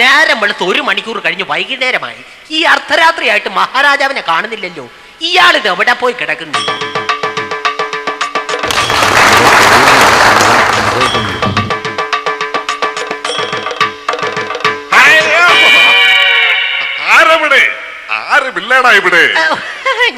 നേരം വെളുത്ത് ഒരു മണിക്കൂർ കഴിഞ്ഞ് വൈകുന്നേരമായി ഈ അർദ്ധരാത്രിയായിട്ട് മഹാരാജാവിനെ കാണുന്നില്ലല്ലോ. ഇയാളിത് എവിടെ പോയി കിടക്കുന്നു? ആരുമില്ലടാ ഇവിടെ.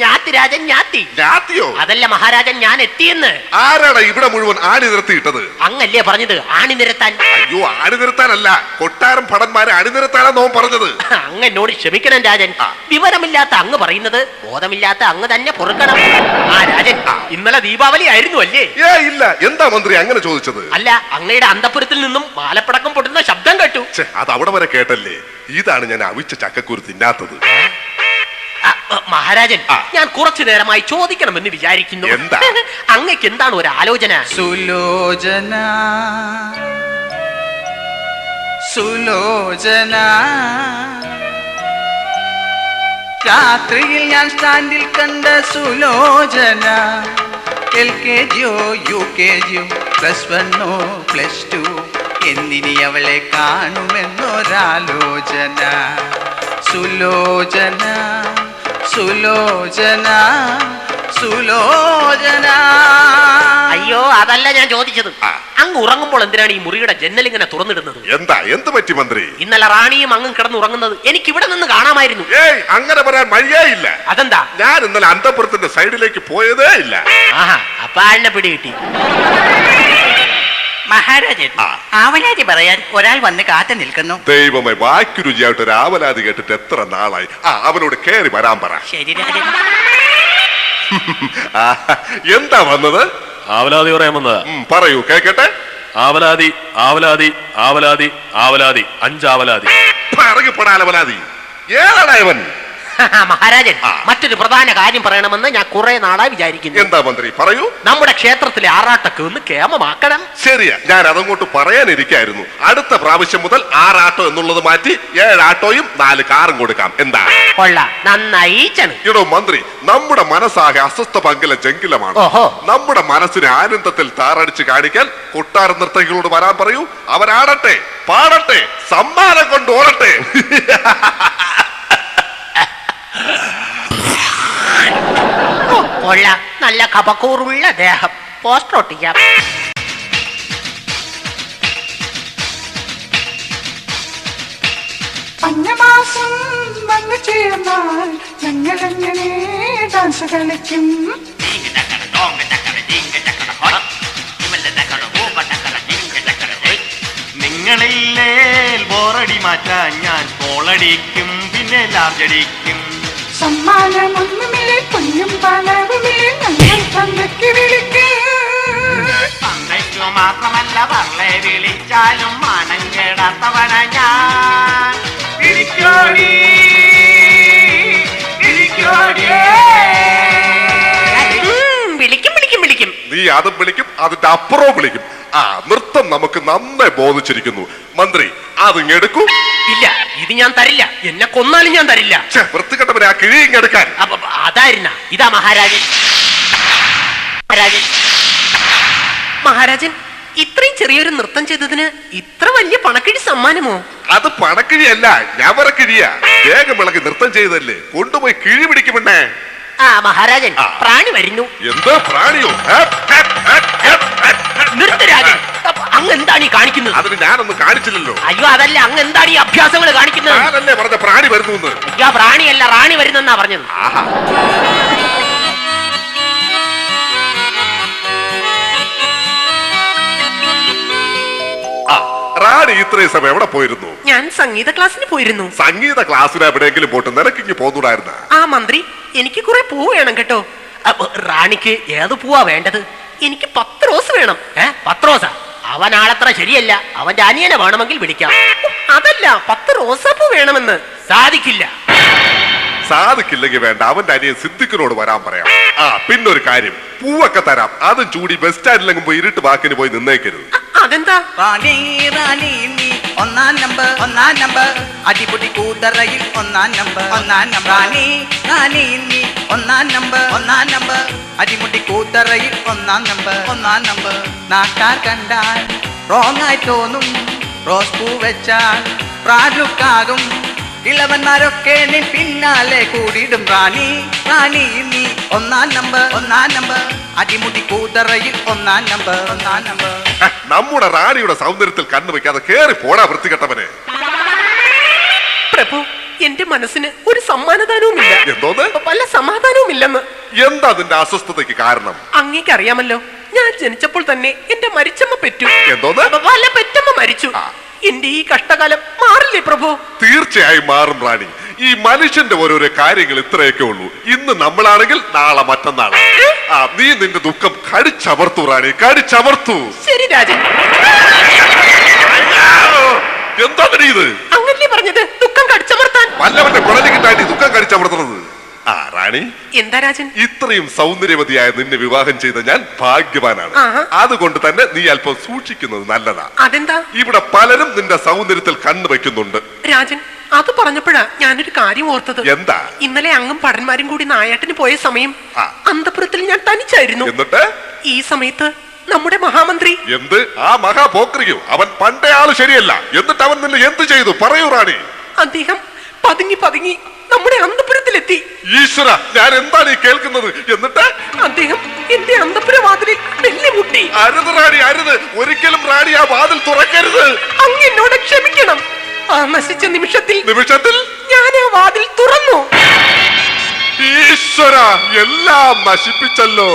ഞാത്തി രാജൻ ഞാത്തി. ഞാത്തിയോ? അതല്ല മഹാരാജൻ ഞാൻ എത്തിയെന്ന്. ആരാടാ ഇവിടെ മുഴുവൻ ആണി നിർത്തിയിട്ടത് അങ്ങല്ലേ പറഞ്ഞത് ആണി നിരത്താൻ. അയ്യോ ആണി നിരത്താനല്ല കൊട്ടാരം ഭടന്മാരെ നിരത്താനാ പറഞ്ഞത്. അങ്ങ് എന്നോട് ക്ഷമിക്കണം രാജൻ. വിവരമില്ലാത്ത അങ്ങ് പറയുന്നത് ബോധമില്ലാത്ത അങ്ങ് തന്നെ പൊറുക്കണം. ആ രാജൻ ഇന്നലെ ദീപാവലി ആയിരുന്നു അല്ലേ? ഏ ഇല്ല എന്താ മന്ത്രി അങ്ങനെ ചോദിച്ചത്? അല്ല അങ്ങയുടെ അന്തപുരത്തിൽ നിന്നും മാലപ്പടക്കം പൊട്ടുന്ന ശബ്ദം കേട്ടു. അത് അവിടെ വരെ കേട്ടല്ലേ? ഇതാണ് ഞാൻ അവിച്ച ചക്കക്കുരു തിന്നാത്തത് മഹാരാജൻ ഞാൻ കുറച്ചു നേരമായി ചോദിക്കണമെന്ന് വിചാരിക്കുന്നു. എന്താ? അങ്ങക്ക് എന്താണ് ഒരു ആലോചന? സുലോചന. സുലോചന. രാത്രിയിൽ ഞാൻ സ്റ്റാൻഡിൽ കണ്ട സുലോചന. എൽ കെ ജിയോ യു കെ ജിയോ പ്ലസ് വണ്ണോ പ്ലസ് ടു എന്നിനി അവളെ കാണുമെന്നൊരാലോചന. സുലോചന. സുലോചന സുലോചന. അയ്യോ അതല്ല ഞാൻ ചോദിച്ചത്. അങ്ങ് ഉറങ്ങുമ്പോൾ എന്തിനാണ് ഈ മുറിയുടെ ജന്നൽ ഇങ്ങനെ തുറന്നിടുന്നത്? എന്താ എന്ത് പറ്റി മന്ത്രി? ഇന്നലെ റാണിയും അങ്ങും കിടന്നുറങ്ങുന്നത് എനിക്ക് ഇവിടെ നിന്ന് കാണാമായിരുന്നു. ഏയ് അങ്ങനെ പറയാൻ മഴയായില്ല ഇല്ല. അതെന്താ? ഞാൻ ഇന്നലെ അന്തപുരത്തിന്റെ സൈഡിലേക്ക് പോയതേ ഇല്ല. ആഹാ അപ്പൊ ആളിനെ പിടി കിട്ടി. മഹാരാജൻ ആ. ആവലാതി പറയാൻ ഒരാൾ വന്ന് കാത്തു നിൽക്കുന്നു. ദൈവമേ വാക്കു രുചിയായിട്ട് ഒരു ആവലാതി കേട്ടിട്ട് എത്ര നാളായി? ആ അവനോട് കേറി വരാൻ പറ. ശരി രാജൻ ആ, എന്താ വന്നത്? ആവലാതി പറയാൻ വന്നതാ. ഉം, പറയൂ കേക്കട്ടെ? ആവലാതി ആവലാതി ആവലാതി ആവലാതി അഞ്ചാവലാതി. പറയപ്പെടാൻ അവലാതി ഏതാണ് ഇവൻ? മഹാരാജൻ മറ്റൊരു പ്രധാന കാര്യം പറയണമെന്ന് ഞാൻ കുറെ നാളായി വിചാരിക്കുന്നു. എന്താ മന്ത്രി പറയൂ. നമ്മുടെ ക്ഷേത്രത്തിലെ ആറാട്ടൊക്കെ ഒന്ന് കേമമാക്കണം ശരിയാ ഞാൻ അതങ്ങോട്ട് പറയാനിരിക്കായിരുന്നു. അടുത്ത പ്രാവശ്യം മുതൽ ആറാട്ടോ എന്നുള്ളത് മാറ്റി ഏഴാട്ടോയും നാല് കാറും കൊടുക്കാം. എന്താ? കൊള്ള. നന്നായി ചണു ഇടോ മന്ത്രി നമ്മുടെ മനസ്സാകെ അസ്വസ്ഥ പങ്കില ജങ്കിലമാണ് ഓഹോ. നമ്മുടെ മനസ്സിനെ ആനന്ദത്തിൽ താറടിച്ച് കാണിക്കാൻ കൊട്ടാര നർത്തകികളോട് വരാൻ പറയൂ. അവരാടട്ടെ പാടട്ടെ സമ്മാനം കൊണ്ട് ഓടട്ടെ. കൊള്ള നല്ല കപക്കൂറുള്ള ദേഹം. പോസ്റ്റർ ഒട്ടിക്കാം. അന്നമാസം വന്നു ചേർന്നാൽ ഞങ്ങളെങ്ങനെ ഡാൻസ് കളിക്കും? നിങ്ങളില്ലേ ബോറടി മാറ്റാൻ ഞാൻ പോളടിക്കും പിന്നെ ലാർജടിക്കും. സമ്മാനമൊന്നുമില്ലേ പൊന്നും പണവുമില്ലേ ഞങ്ങൾ തന്നയ്ക്ക് വിളിക്കും. തന്നയ്ക്കു മാത്രമല്ല വള്ളെ വിളിച്ചാലും മനം ഞാൻ. ഇരിക്കോടി വിളിക്കും വിളിക്കും വിളിക്കും. നീ അതും വിളിക്കും അതിന്റെ അപ്പുറവും വിളിക്കും. ആ നൃത്തം നമുക്ക് നന്നായി ബോധിച്ചിരിക്കുന്നു. മന്ത്രി അത് അതിങ്ങെടുക്കൂ ഇല്ല ഇത് ഞാൻ തരില്ല. എന്നെ കൊന്നാലും ഞാൻ തരില്ല. ഛെ, വൃത്തികെട്ടവരെ ആ കിഴി അപ്പൊ അതായിരുന്ന. ഇതാ മഹാരാജൻ. മഹാരാജൻ. മഹാരാജൻ ഇത്രയും ചെറിയൊരു നൃത്തം ചെയ്തതിന് ഇത്ര വലിയ പണക്കിഴി സമ്മാനമോ? അത് പണക്കിഴിയല്ല ഞവറക്കിഴിയാ വേഗം വിളക്ക് നൃത്തം ചെയ്തല്ലേ കൊണ്ടുപോയി കിഴി പിടിക്കുമെണ്ണേ ആ മഹാരാജൻ ആ. പ്രാണി വരുന്നു. എന്താ പ്രാണിയോ. നിർത്തരാജൻ അപ്പൊ അങ്ങ് എന്താണ് ഈ കാണിക്കുന്നത്? അതിന് ഞാനൊന്നും കാണിച്ചില്ലല്ലോ. അയ്യോ അതല്ല അങ്ങ് എന്താണ് ഈ അഭ്യാസങ്ങൾ കാണിക്കുന്നത്? ഞാനല്ലേ പറഞ്ഞ പ്രാണി വരുന്നു എന്ന്? അയ്യോ പ്രാണിയല്ല റാണി വരുന്നെന്നാ പറഞ്ഞത്. ആഹാ. റാണി ഇത്രയും സമയം എവിടെ പോയിരുന്നു? ഞാൻ സംഗീത ക്ലാസ്സിന് പോയിരുന്നു. സംഗീത ക്ലാസ്സിന് എവിടെയെങ്കിലും പോട്ട് നിനക്കിങ്ങ് പോന്നൂടായിരുന്ന? ആ മന്ത്രി എനിക്ക് കുറെ പൂ വേണം കേട്ടോ. അപ്പൊ റാണിക്ക് ഏത് പൂവാ വേണ്ടത്? എനിക്ക് പത്ത് റോസ് വേണം. ഏ പത്ത് റോസാ? അവൻ ആളത്ര ശരിയല്ല. അവന്റെ അനിയനെ വേണമെങ്കിൽ വിളിക്കാം. അതല്ല പത്ത് റോസാപ്പൂ വേണമെന്ന്. സാധിക്കില്ല. സാധിക്കില്ലെങ്കിൽ വേണ്ട അവന്റെ അനിയൻ സിദ്ദിഖിനോട് വരാൻ പറയാം. ആ പിന്നെ ഒരു കാര്യം പൂവൊക്കെ തരാം. അത് ചൂടി ബസ് സ്റ്റാൻഡിലെങ്കിലും പോയി ഇരുട്ട് വാക്കിന് പോയി നിന്നേക്കരുത്. അതെന്താ? റാണി റാണി നീ ഒന്നാം നമ്പർ ഒന്നാം നമ്പർ അടിപൊളി കൂതറയിൽ ഒന്നാം നമ്പർ ഒന്നാം നമ്പർ റാണി റാണി നീ ഒന്നാം നമ്പർ ഒന്നാം നമ്പർ അടിമുടി കൂതറയിൽ ഒന്നാം നമ്പർ ഒന്നാം നമ്പർ നാട്ടാർ കണ്ടാൽ റോങ് ആയി തോന്നും. റോസ് പൂ വെച്ചാൽ പ്രാലുക്കാകും ഇളവന്മാരൊക്കെ നീ പിന്നാലെ കൂടിയിടും റാണി. റാണി നീ ഒന്നാം നമ്പർ ഒന്നാം നമ്പർ. അടിമുടി കൂതറയിൽ ഒന്നാം നമ്പർ ഒന്നാം നമ്പർ. നമ്മുടെ റാണിയുടെ സൗന്ദര്യത്തിൽ കണ്ണു വെക്കാതെ കേറി പോടാ വൃത്തികെട്ടവനെ. പ്രഭു എന്റെ മനസ്സിന് ഒരു സമ്മാനദാനവുമില്ല. എന്തോന്ന്? വല്ല സമാധാനവുമില്ലെന്ന്. എന്താ അതിന്റെ അസ്വസ്ഥതയ്ക്ക് കാരണം? അങ്ങേക്ക് അറിയാമല്ലോ ഞാൻ ജനിച്ചപ്പോൾ തന്നെ എന്റെ മരിച്ചമ്മ പെറ്റു. എന്തോന്ന്? വല്ല പെറ്റമ്മ മരിച്ചു. എന്റെ ഈ കഷ്ടകാലം മാറില്ലേ പ്രഭു? തീർച്ചയായും മാറും റാണി. ഈ മനുഷ്യന്റെ ഓരോരോ കാര്യങ്ങൾ ഇത്രയൊക്കെ ഉള്ളൂ. ഇന്ന് നമ്മളാണെങ്കിൽ നാളെ മറ്റന്നാൾ. ആ നീ നിന്റെ ദുഃഖം കടിച്ചമർത്തു റാണി കടിച്ചമർത്തു. ശരി രാജൻ എന്താ ഇത്? അങ്ങനല്ലേ പറഞ്ഞത്? ദുഃഖം കടിച്ചമർത്താൻ. വല്ലവന്റെ കുഴലിക്കിട്ടാണ്ടി ദുഃഖം കടിച്ചമർത്തുന്നത് ആ റാണി. എന്താ രാജൻ? ഇത്രയും സൗന്ദര്യവതിയായ നിന്നെ വിവാഹം ചെയ്ത ഞാൻ ഭാഗ്യവാനാണ്. അതുകൊണ്ട് തന്നെ നീ അല്പം സൂക്ഷിക്കുന്നത് നല്ലതാ. അതെന്താ? ഇവിടെ പലരും നിന്റെ സൗന്ദര്യത്തിൽ കണ്ണു വെക്കുന്നുണ്ട് രാജൻ അത് പറഞ്ഞപ്പോഴാ ഞാനൊരു കാര്യം ഓർത്തത്. എന്താ? ഇന്നലെ അങ്ങും പടന്മാരും കൂടി നായാട്ടിന് പോയ സമയം അന്തപുരത്തിൽ ഞാൻ തനിച്ചായിരുന്നു. എന്നിട്ട്? ഈ സമയത്ത് നമ്മുടെ മഹാമന്ത്രി എന്ത്? ആ മഹാപോക്രിയോ അവൻ പണ്ടേ ആൾ ശരിയല്ല. എന്നിട്ട് അവൻ നിന്നെ എന്ത് ചെയ്തു? പറയൂ റാണി. അദ്ദേഹം പതുങ്ങി പതുങ്ങി ഈശ്വര ഞാൻ എന്താണ് ഈ കേൾക്കുന്നത്? എന്നിട്ട്? അദ്ദേഹം എന്റെ അന്തപുര വാതിലിൽ വെല്ലുമുട്ടി അരുത് റാണി അരുത്. ഒരിക്കലും റാണി ആ വാതിൽ തുറക്കരുത്. അങ്ങ് എന്നോട് ക്ഷമിക്കണം. ആ നശിച്ച നിമിഷത്തിൽ നിമിഷത്തിൽ? ഞാൻ ആ വാതിൽ തുറന്നു. ഈശ്വര എല്ലാം നശിപ്പിച്ചല്ലോ.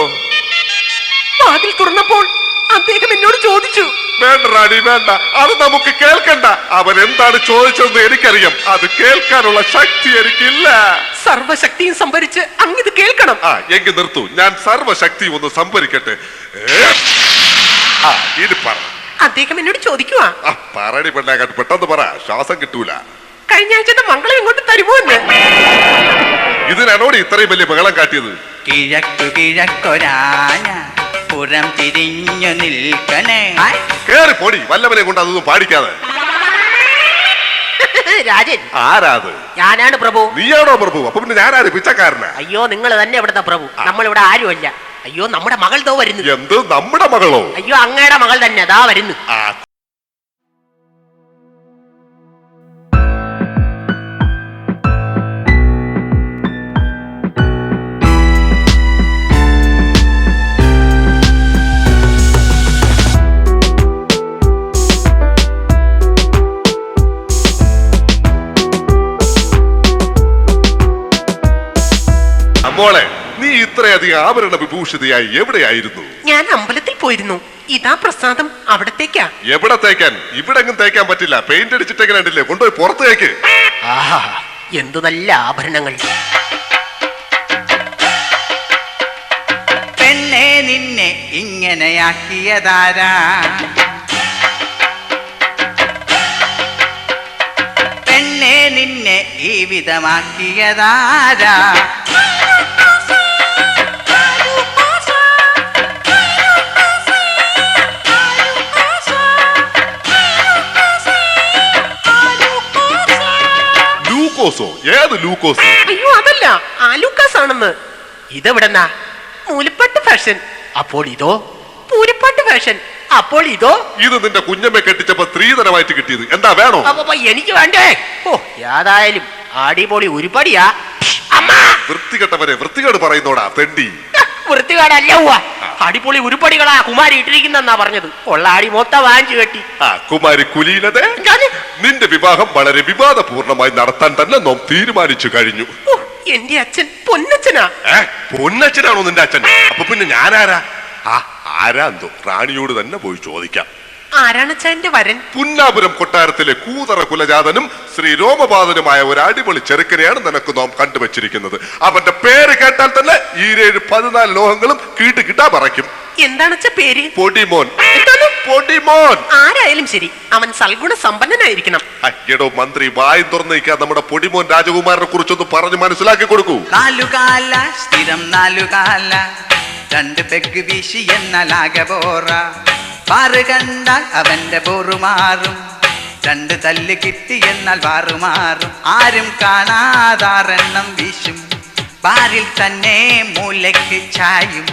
വാതിൽ തുറന്നപ്പോൾ അദ്ദേഹം എന്നോട് ചോദിച്ചു. വേണ്ട റാണി വേണ്ട. അത് നമുക്ക് കേൾക്കണ്ട. അവൻ എന്താണ് ചോദിച്ചതെന്ന് എനിക്കറിയാം. അത് കേൾക്കാനുള്ള ശക്തി എനിക്കില്ല. സർവശക്തിയും സംഭരിച്ച് അങ്ങിത് കേൾക്കണം. ആ എങ്കിൽ നിർത്തൂ. ഞാൻ സർവശക്തി ഒന്ന് സംഭരിക്കട്ടെ. ഏ? ആ ഇനി പറ. അദ്ദേഹം എന്നോട് ചോദിക്കുവാ. ആ പറടി പെണ്ണാകാട്ട് പെട്ടെന്ന് പറ. ശ്വാസം കിട്ടൂല. കഴിഞ്ഞ ആഴ്ചത്തെ മംഗളം ഇങ്ങോട്ട് തരുമോ എന്ന്? ഇതിനോട് ഇത്രയും വലിയ ബഹളം കാട്ടിയത്? കിഴക്കു കിഴക്കൊരാന പുറം തിരിഞ്ഞു നിൽക്കണേ. പൊടി കേറി പോടി. വല്ലവനെ കൊണ്ട് അതൊന്നും പാടിക്കാതെ. രാജൻ. ആരാത്? ഞാനാണ് പ്രഭു. നീയാണോ പ്രഭു? അപ്പൊ പിന്നെ ഞാനാര്? പിച്ചക്കാരനാ? അയ്യോ നിങ്ങൾ തന്നെ ഇവിടുത്തെ പ്രഭു. നമ്മൾ ഇവിടെ ആരുമല്ല. അയ്യോ നമ്മുടെ മകൾ ദോ വരുന്നു. എന്ത്? നമ്മുടെ മകളോ? അയ്യോ അങ്ങയുടെ മകൾ തന്നെ. ദാ വരുന്നു. മോളെ നീ ഇത്രയധികം ആഭരണ വിഭൂഷിതയായി എവിടെയായിരുന്നു? ഞാൻ അമ്പലത്തിൽ പോയിരുന്നു. ഇതാ പ്രസാദം. അവിടത്തേക്കാ. എവിടെ തേക്കാൻ? ഇവിടെ തേക്കാൻ പറ്റില്ല. പെയിന്റ് അടിച്ചിട്ടെങ്ങനെ ഉണ്ടല്ലേ കൊണ്ടുപോയി പുറത്തേക്ക് ആഹാ എന്തു നല്ല ആഭരണങ്ങൾ. പെണ്ണെ നിന്നെ ഇങ്ങനെയാക്കിയതാരാ? പെണ്ണെ നിന്നെ ഈ വിധമാക്കിയതാരാ? ലൂക്കോസോ ലൂക്കോസ്. അയ്യോ അതല്ല. ആലൂക്കാസ് ആണെന്ന്. ഇതെവിടെന്നാ? മൂലിപ്പാട്ട് ഫാഷൻ. അപ്പോൾ ഇതോ? പൂരിപ്പാട്ട് ഫാഷൻ. അപ്പോൾ ഇതോ? ഇത് നിന്റെ കുഞ്ഞമ്മ കെട്ടിച്ചപ്പോ സ്ത്രീധനമായിട്ട് കിട്ടിയത്. എന്താ വേണോ? അപ്പൊ എനിക്ക് വേണ്ടേ? ഓ ഏതായാലും ആടിപൊളി ഉരുപടിയാ. വൃത്തികെട്ടവരെ വൃത്തികേട് പറയുന്നോടാ തെണ്ടി. വൃത്തികേടല്ല. അടിപൊളി ഉരുപ്പടികളാ കുമാരി ഇട്ടിരിക്കുന്നെന്നാ പറഞ്ഞത്. കൊള്ളാടി മൊത്ത വാങ്ങിച്ചു കെട്ടി. ആ കുമാരി കുലീനത? നിന്റെ വിവാഹം വളരെ വിവാദപൂർണമായി നടത്താൻ തന്നെ നാം തീരുമാനിച്ചു കഴിഞ്ഞു. എന്റെ അച്ഛൻ പൊന്നച്ഛനാ. ഏ പൊന്നച്ഛനാണോ നിന്റെ അച്ഛൻ? അപ്പൊ പിന്നെ ഞാനാരാ? ആ ആരാന്തോ? റാണിയോട് തന്നെ പോയി ചോദിക്കാം. ആരാണച്ഛാ എന്റെ വരൻ? പുന്നാപുരം കൊട്ടാരത്തിലെ കൂതറ കുലജാതനും ശ്രീ രോമപാതനുമായ ഒരു അടിപൊളി ചെറുക്കനെയാണ് നിനക്ക് നാം കണ്ടുവച്ചിരിക്കുന്നത്. അവന്റെ പേര് കേട്ടാൽ തന്നെ ഈരേഴ് പതിനാല് ലോഹങ്ങളും കീട്ട് കിട്ടാ പറയ്ക്കും എന്താണച്ച പേര്? പൊടിമോൻ. എന്താണ്? പൊടിമോൻ. ആരായാലും ശരി അവൻ സൽഗുണ സമ്പന്നനായിരിക്കണം. അയ്യടോ മന്ത്രി വായി തുറന്നു നമ്മുടെ പൊടിമോൻ രാജകുമാരനെ കുറിച്ചൊന്ന് പറഞ്ഞു മനസ്സിലാക്കി കൊടുക്കൂ. നാലുകാല സ്ഥിരം നാലുകാല രണ്ട് പെഗ് വീശി എന്നാൽ ആകെ പോറ പാറ് കണ്ടാൽ അവന്റെ പോറു മാറും. രണ്ട് തല്ല് കിട്ടി എന്നാൽ വാറു മാറും. ആരും കാണാതാറെണ്ണം വീശും. ബാറിൽ തന്നെ മൂലയ്ക്ക് ചായും.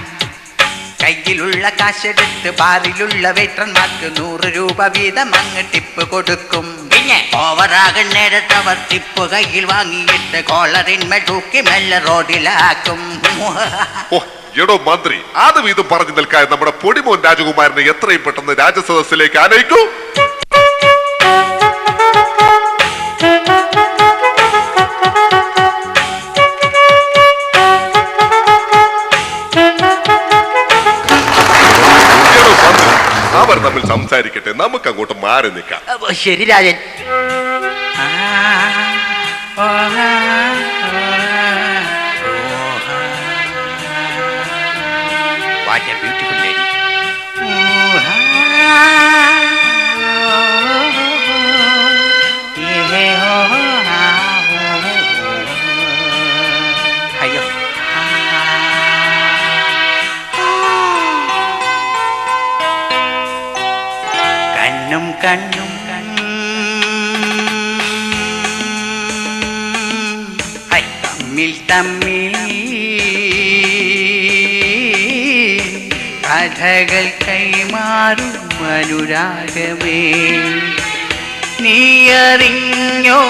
കയ്യിലുള്ള കാശെടുത്ത് ബാറിലുള്ള വെയിറ്റർമാർക്ക് നൂറ് രൂപ വീതം അങ്ങ് ടിപ്പ് കൊടുക്കും. പിന്നെ? ഓവറാകുന്നിടത്ത് അവർ ടിപ്പ് കയ്യിൽ വാങ്ങിയിട്ട് കോളറിന്മേൽ തൂക്കി മെല്ലെ റോഡിലാക്കും. എടോ മന്ത്രി അതും ഇതും പറഞ്ഞു നിൽക്കാൻ നമ്മുടെ പൊടിമോൻ രാജകുമാരനെ എത്രയും പെട്ടെന്ന് രാജസദസ്സിലേക്ക് ആനയിക്കൂ. അവർ തമ്മിൽ സംസാരിക്കട്ടെ നമുക്ക് അങ്ങോട്ട് മാറി നിൽക്കാം. ശരി രാജൻ. What കണ്ണും തമ്മിൽ തമ്മിൽ കഥകൾ കൈമാറും അനുരാഗമേ. നീ അറിഞ്ഞോ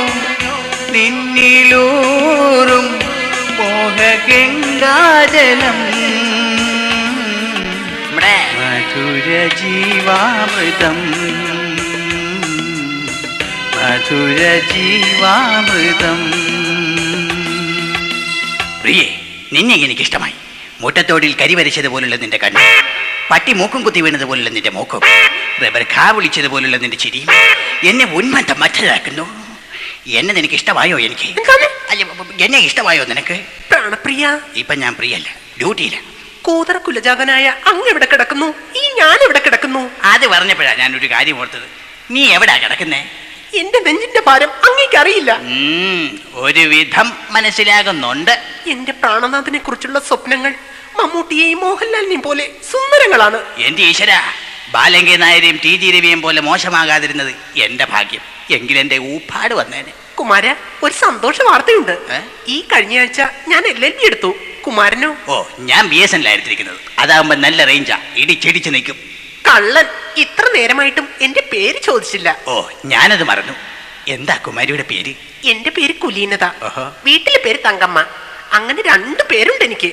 നിന്നിലൂറും മോഹഗംഗാജലം. മധുര ജീവാമൃതം മധുര ജീവാമൃതം പ്രിയേ നിന്നെ എനിക്ക് ഇഷ്ടമായി മുട്ടത്തോടിൽ കരിവരച്ചതുപോലുള്ള നിന്റെ കണ്ണ് പട്ടി മൂക്കും കുത്തി വീണതുപോലുള്ള നിന്റെ മൂക്കും റബ്ബർ ഖാ വിളിച്ചതുപോലുള്ള നിന്റെ ചിരി എന്നെ ഉന്മത്തം മറ്റതാക്കുന്നു എന്നെ നിനക്ക് ഇഷ്ടമായോ എനിക്ക് അല്ല എന്നെ ഇഷ്ടമായോ നിനക്ക്? പ്രാണപ്രിയ. ഇപ്പൊ ഞാൻ പ്രിയല്ല ഡ്യൂട്ടിയില്ല കൂതറ കുലജാതനായ അങ്ങ് എവിടെ കിടക്കുന്നു? ഈ ഞാൻ എവിടെ കിടക്കുന്നു? അത് പറഞ്ഞപ്പോഴാ ഞാനൊരു കാര്യം ഓർത്തത്. നീ എവിടാ കിടക്കുന്നേ? എന്റെ നെഞ്ചിന്റെ ഭാരം അങ്ങേക്ക് അറിയില്ല ഒരു വിധം മനസ്സിലാകുന്നുണ്ട്. എന്റെ പ്രാണനാഥനെ കുറിച്ചുള്ള സ്വപ്നങ്ങൾ മമ്മൂട്ടിയെയും മോഹൻലാലിനെയും പോലെ സുന്ദരങ്ങളാണ്. എന്റെ ഈശ്വര? ബാലങ്കി നായരെയും ടി ജി രവിയും പോലെ മോശമാകാതിരുന്നത് എന്റെ ഭാഗ്യം. എങ്കിലെന്റെ ഊപ്പാട് വന്നേനെ. കുമാര ഒരു സന്തോഷ വാർത്തയുണ്ട്. ഈ കഴിഞ്ഞയാഴ്ച ഞാൻ എൽ എൽ ബി എടുത്തു. കുമാരനോ? ഓ ഞാൻ ബി എസ് എൻ എന്നിലായിരുന്നിരിക്കുന്നത് അതാകുമ്പോ നല്ല റേഞ്ചാ ഇടിച്ചിടിച്ച് നിൽക്കും. കള്ളൻ. ഇത്ര നേരമായിട്ടും എന്റെ പേര് ചോദിച്ചില്ല. ഓ ഞാനത് മറന്നു. എന്താ കുമാരിയുടെ പേര്? എന്റെ പേര് കുലീനത. വീട്ടിലെ പേര് തങ്കമ്മ. അങ്ങനെ രണ്ടു പേരുണ്ട് എനിക്ക്.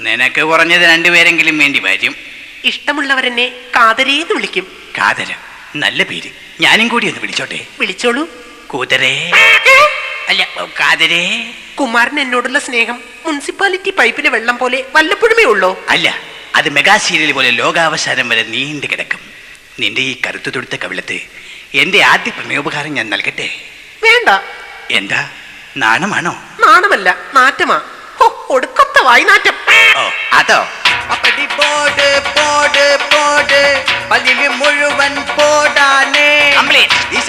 നിനക്ക് കുറഞ്ഞത് രണ്ടുപേരെങ്കിലും വേണ്ടി വരും. ഇഷ്ടമുള്ളവരെന്നെ കാതരേന്ന് വിളിക്കും. കാതര നല്ല പേര്. ഞാനും കൂടി ഒന്ന് വിളിച്ചോട്ടെ. വിളിച്ചോളൂ. കൂതരേ. അല്ല കാതരേ. കുമാരൻ എന്നോടുള്ള സ്നേഹം മുനിസിപ്പാലിറ്റി പൈപ്പിലെ വെള്ളം പോലെ വല്ലപ്പോഴുമേ ഉള്ളോ? അല്ല അത് മെഗാ സീരിയൽ പോലെ ലോകാവസാനം വരെ നീണ്ടു കിടക്കും. നിന്റെ ഈ കരുത്തു തൊടുത്ത കവിളത്ത് എന്റെ ആദ്യ പ്രണയോപകാരം ഞാൻ നൽകട്ടെ? വേണ്ട. എന്താ? നാണമാണോ? നാണമല്ല നാറ്റമാ. ഒടുക്കത്ത വായ്നാറ്റം. ഓ അതോ? പോട് പോട് പതിൽ മുഴുവൻ പോടാനേ. ഈ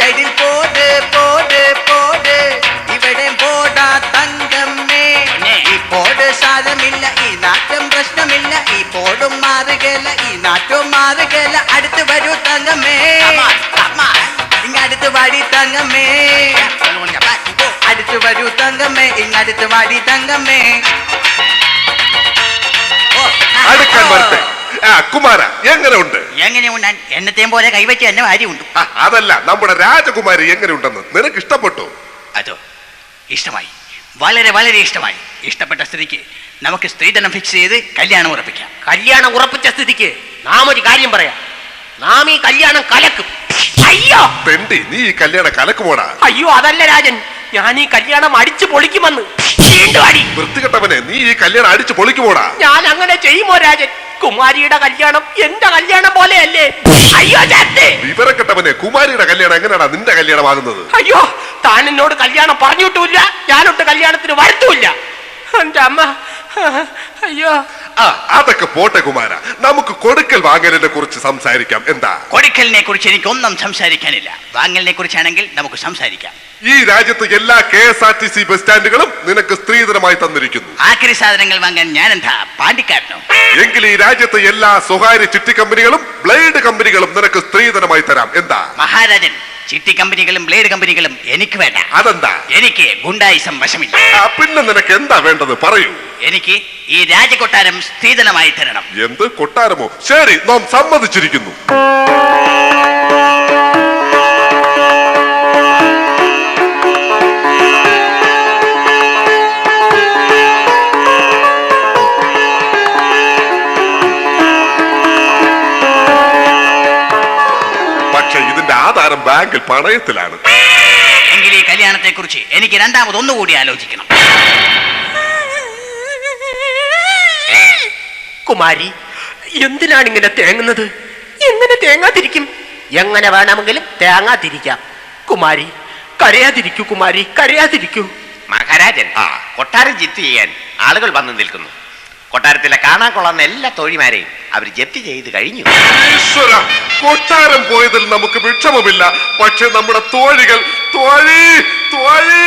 ഇങ്ങടുത്ത് വാടി തങ്കമ്മേ. ഓ, അടുക്കാൻ വരട്ടെ. ആ കുമാര എങ്ങനെ ഉണ്ട്? എങ്ങനെ ഉണ്ണാൻ എന്നത്തെയും പോലെ കൈവച്ച് എന്നെ വാരിയുണ്ട് ആ, അതല്ല നമ്മുടെ രാജകുമാരി എങ്ങനെ ഉണ്ടെന്ന് നിനക്ക് ഇഷ്ടപ്പെട്ടു? അതോ ഇഷ്ടമായി. വളരെ വളരെ ഇഷ്ടമായി. ഇഷ്ടപ്പെട്ട സ്ഥിതിക്ക് നമുക്ക് സ്ത്രീധനം ഫിക്സ് ചെയ്ത് കല്യാണം ഉറപ്പിക്കാം. കല്യാണം ഉറപ്പിച്ച സ്ഥിതിക്ക് നാം ഒരു കാര്യം പറയാം. നാം ഈ കല്യാണം കലക്കും. അയ്യോ! പെണ്ടി നീ ഈ കല്യാണം കലക്കുമോടാ? അയ്യോ അതല്ല രാജൻ. ഞാൻ ഈ കല്യാണം അടിച്ചു പൊളിക്കുമെന്ന്. വീണ്ടും അടി. വൃത്തികെട്ടവനെ നീ ഈ കല്യാണം അടിച്ചു പൊളിക്കുമോടാ? ഞാൻ അങ്ങനെ ചെയ്യുമോ രാജൻ? കുമാരിയുടെ കല്യാണം എന്റെ കല്യാണം പോലെയല്ലേ? അയ്യോ ചത്ത് വിവരക്കെട്ടവനെ കുമാരിയുടെ കല്യാണം എങ്ങനെയാണ് നിന്റെ കല്യാണമാകുന്നത്? അയ്യോ താൻ എന്നോട് കല്യാണം പറഞ്ഞിട്ടുമില്ല. ഞാനൊട്ട് കല്യാണത്തിന് വരത്തുമില്ല. എന്റെ അമ്മ അയ്യോ. ആ അതൊക്കെ പോട്ടെ കുമാര. നമുക്ക് കൊടുക്കൽ വാങ്ങലിനെ കുറിച്ച് സംസാരിക്കാം. എന്താ? കൊടുക്കലിനെ കുറിച്ച് എനിക്ക് എനിക്കൊന്നും സംസാരിക്കാനില്ല. വാങ്ങലിനെ കുറിച്ചാണെങ്കിൽ നമുക്ക് സംസാരിക്കാം. ഈ രാജ്യത്ത് എല്ലാ K S R T C bus സ്റ്റാൻഡുകളും നിനക്ക് സ്ത്രീധനമായി തന്നിരിക്കുന്നു. ആക്രി സാധനങ്ങൾ വാങ്ങാൻ ഞാൻ എന്താ പാണ്ടിക്കാരനോ? എങ്കിൽ ഈ രാജ്യത്തെ എല്ലാ സ്വകാര്യ ചിട്ടി കമ്പനികളും ബ്ലേഡ് കമ്പനികളും നിനക്ക് സ്ത്രീധനമായി തരാം. എന്താ? മഹാരാജൻ ചിട്ടി കമ്പനികളും ബ്ലേഡ് കമ്പനികളും എനിക്ക് വേണ്ട. അതെന്താ? എനിക്ക് ഗുണ്ടായിസം വശമില്ല. ആ, പിന്നെ നിനക്ക് എന്താ വേണ്ടത്? പറയൂ. എനിക്ക് ഈ രാജകൊട്ടാരം സ്ത്രീധനമായി തരണം. എന്ത് കൊട്ടാരമോ? ശരി നാം സമ്മതിച്ചിരിക്കുന്നു. ബാങ്കിൽ പണയത്തിലാണ്. എങ്കിൽ ഈ കല്യാണത്തെ കുറിച്ച് എനിക്ക് രണ്ടാമത് ഒന്നുകൂടി ആലോചിക്കണം. കുമാരി എന്തിനാണ് ഇങ്ങനെ തേങ്ങുന്നത്? എങ്ങനെ തേങ്ങാതിരിക്കും? എങ്ങനെ വേണമെങ്കിലും തേങ്ങാതിരിക്കാം. കുമാരി കരയാതിരിക്കൂ കുമാരി കരയാതിരിക്കൂ. മഹാരാജൻ കൊട്ടാരം ജപ്തി ചെയ്യാൻ ആളുകൾ വന്നു നിൽക്കുന്നു. കൊട്ടാരത്തിലെ കാണാൻ കൊള്ളാവുന്ന എല്ലാ തോഴിമാരെയും അവർ ജപ്തി ചെയ്ത് കഴിഞ്ഞു. ഈശ്വര കൊട്ടാരം പോയതിൽ നമുക്ക് വിഷമമില്ല. പക്ഷെ നമ്മുടെ തോഴികൾ തോഴി തോഴി.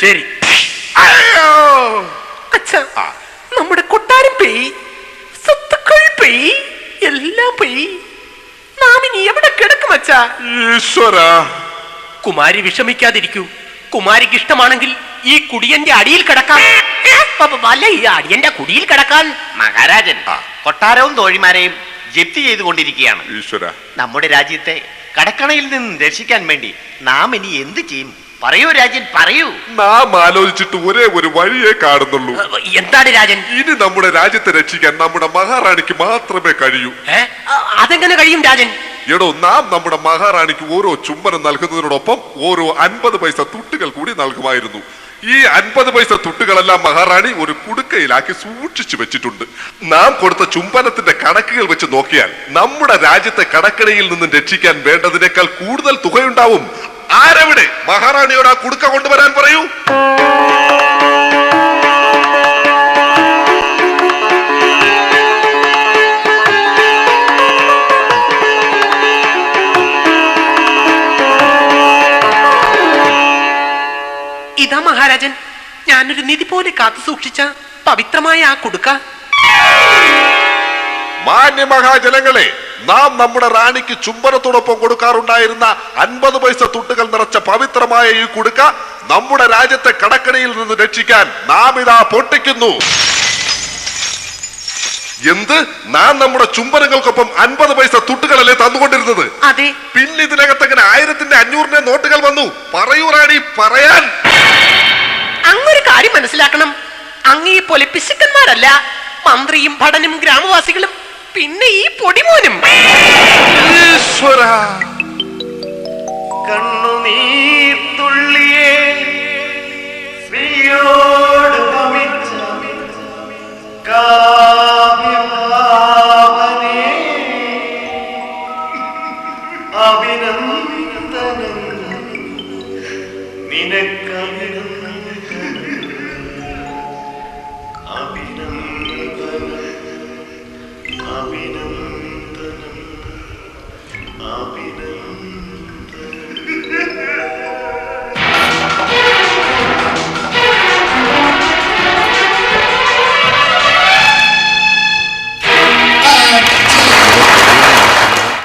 ശരി. അയ്യോ. അച്ഛാ നമ്മുടെ കൊട്ടാരം പെയ് സ്വത്തുക്കൾ പെയ് എല്ലാം പെയ് നാം ഇനി എവിടെ കിടക്കും അച്ഛാ? ഈശ്വര. കുമാരി വിഷമിക്കാതിരിക്കൂ. കുമാരിക്ക് ഇഷ്ടമാണെങ്കിൽ ഈ കുടിയന്റെ അടിയിൽ കിടക്കാൻ. അല്ല ഈ അടിയന്റെ കുടിയിൽ കിടക്കാൻ. മഹാരാജൻ കൊട്ടാരവും തോഴിമാരെയും ജപ്തി ചെയ്തുകൊണ്ടിരിക്കുകയാണ്. ഈശ്വര. നമ്മുടെ രാജ്യത്തെ കടക്കണയിൽ നിന്ന് രക്ഷിക്കാൻ വേണ്ടി നാം ഇനി എന്ത് ചെയ്യും? പറയൂ രാജൻ പറയൂ. നാം ആലോചിച്ചിട്ട് ഒരേ ഒരു വഴിയേ കാണുന്നുള്ളൂ. എന്താണ് രാജൻ? ഇനി നമ്മുടെ രാജ്യത്തെ രക്ഷിക്കാൻ നമ്മുടെ മഹാറാണിക്ക് മാത്രമേ കഴിയൂ. അതെങ്ങനെ കഴിയും രാജൻ? എടോ നാം നമ്മുടെ മഹാറാണിക്ക് ഓരോ ചുംബനം നൽകുന്നതിനോടൊപ്പം ഓരോ അൻപത് പൈസ തുട്ടുകൾ കൂടി നൽകുമായിരുന്നു. ഈ അൻപത് പൈസ തുട്ടുകളെല്ലാം മഹാറാണി ഒരു കുടുക്കയിലാക്കി സൂക്ഷിച്ചു വെച്ചിട്ടുണ്ട്. നാം കൊടുത്ത ചുംബനത്തിന്റെ കണക്കുകൾ വെച്ച് നോക്കിയാൽ നമ്മുടെ രാജ്യത്തെ കടക്കിടയിൽ നിന്നും രക്ഷിക്കാൻ വേണ്ടതിനേക്കാൾ കൂടുതൽ തുകയുണ്ടാവും. ആരവിടെ? മഹാറാണിയോട് ആ കുടുക്ക കൊണ്ടുവരാൻ പറയൂ. ഞാനൊരു നിധി പോലെ കാത്തു സൂക്ഷിച്ച പവിത്രമായ ആ കുടുക്ക. മാന്യ മഹാജനങ്ങളെ നാം നമ്മുടെ റാണിക്ക് ചുംബനത്തോടൊപ്പം കൊടുക്കാറുണ്ടായിരുന്ന അൻപത് പൈസ തുട്ടുകൾ നിറച്ച പവിത്രമായ ഈ കുടുക്ക നമ്മുടെ രാജ്യത്തെ കടക്കണിയിൽ നിന്ന് രക്ഷിക്കാൻ നാം ഇതാ പൊട്ടിക്കുന്നു. എന്ത്? നാം നമ്മുടെ ചുംബനങ്ങൾക്കൊപ്പം അൻപത് പൈസ തുട്ടുകളല്ലേ തന്നുകൊണ്ടിരുന്നത്? അതെ. പിന്നെ ഇതിനകത്ത് അങ്ങനെ ആയിരത്തിന്റെ അഞ്ഞൂറിന്റെ നോട്ടുകൾ വന്നു. പറയൂ റാണി പറയാൻ. അങ്ങൊരു കാര്യം മനസ്സിലാക്കണം. അങ്ങയെ പോലെ പിശുക്കന്മാരല്ല മന്ത്രിയും ഭടനും ഗ്രാമവാസികളും പിന്നെ ഈ പൊടിമോനും. ശ്രീയോട് ഭവിച്ച